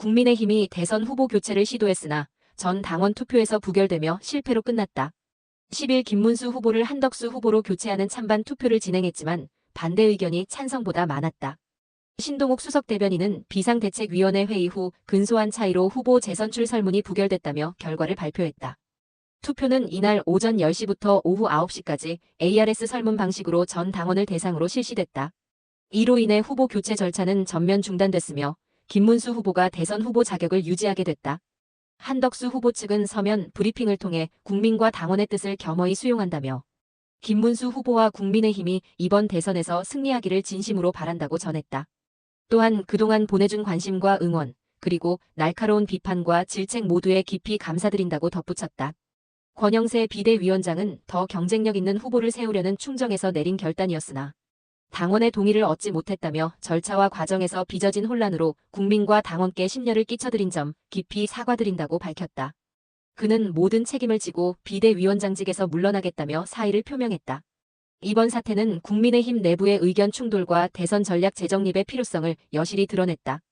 국민의힘이 대선 후보 교체를 시도했으나 전 당원 투표에서 부결되며 실패로 끝났다. 10일 김문수 후보를 한덕수 후보로 교체하는 찬반 투표를 진행했지만 반대 의견이 찬성보다 많았다. 신동욱 수석 대변인은 비상대책위원회 회의 후 근소한 차이로 후보 재선출 설문이 부결됐다며 결과를 발표했다. 투표는 이날 오전 10시부터 오후 9시까지 ARS 설문 방식으로 전 당원을 대상으로 실시됐다. 이로 인해 후보 교체 절차는 전면 중단됐으며 김문수 후보가 대선 후보 자격을 유지하게 됐다. 한덕수 후보 측은 서면 브리핑을 통해 국민과 당원의 뜻을 겸허히 수용한다며 김문수 후보와 국민의힘이 이번 대선에서 승리하기를 진심으로 바란다고 전했다. 또한 그동안 보내준 관심과 응원, 그리고 날카로운 비판과 질책 모두에 깊이 감사드린다고 덧붙였다. 권영세 비대위원장은 더 경쟁력 있는 후보를 세우려는 충정에서 내린 결단이었으나 당원의 동의를 얻지 못했다며 절차와 과정에서 빚어진 혼란으로 국민과 당원께 심려를 끼쳐드린 점 깊이 사과드린다고 밝혔다. 그는 모든 책임을 지고 비대위원장직에서 물러나겠다며 사의를 표명했다. 이번 사태는 국민의힘 내부의 의견 충돌과 대선 전략 재정립의 필요성을 여실히 드러냈다.